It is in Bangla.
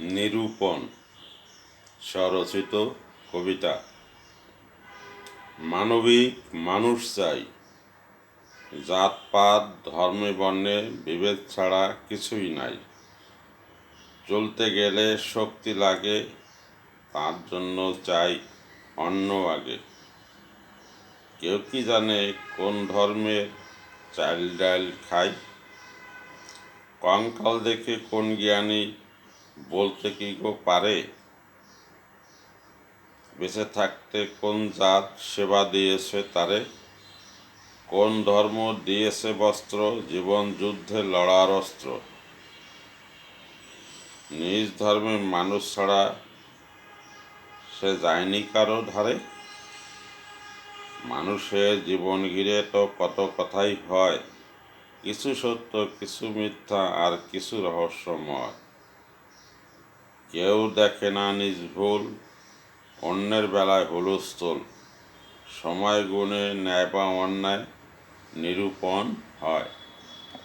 নিরূপণ, স্বরচিত কবিতা। মানবিক মানুষ চাই। জাতপাত ধর্মে, বর্ণে বিভেদ ছাড়া কিছুই নাই। চলতে গেলে শক্তি লাগে, তার জন্য চাই অন্য আগে। কেউ কি জানে কোন ধর্মের চাল ডাল খায় কঙ্কাল দেখে কোন জ্ঞানী বলতে কি গো পারে? বেঁচে থাকতে কোন জাত সেবা দিয়েছে তারে? কোন ধর্ম দিয়েছে বস্ত্র? জীবন যুদ্ধে লড়ার অস্ত্র। নিজ ধর্মে মানুষ ছাড়া সে যায়নি কারও ধারে? মানুষের জীবন ঘিরে তো কত কথাই হয়। কিছু সত্য, কিছু মিথ্যা, আর কিছু রহস্যময়। কেউ দেখে না নিজ ভুল, অন্যের বেলায় হুলস্থুল। সময় গুণে ন্যায় বা অন্যায় নিরূপণ হয়।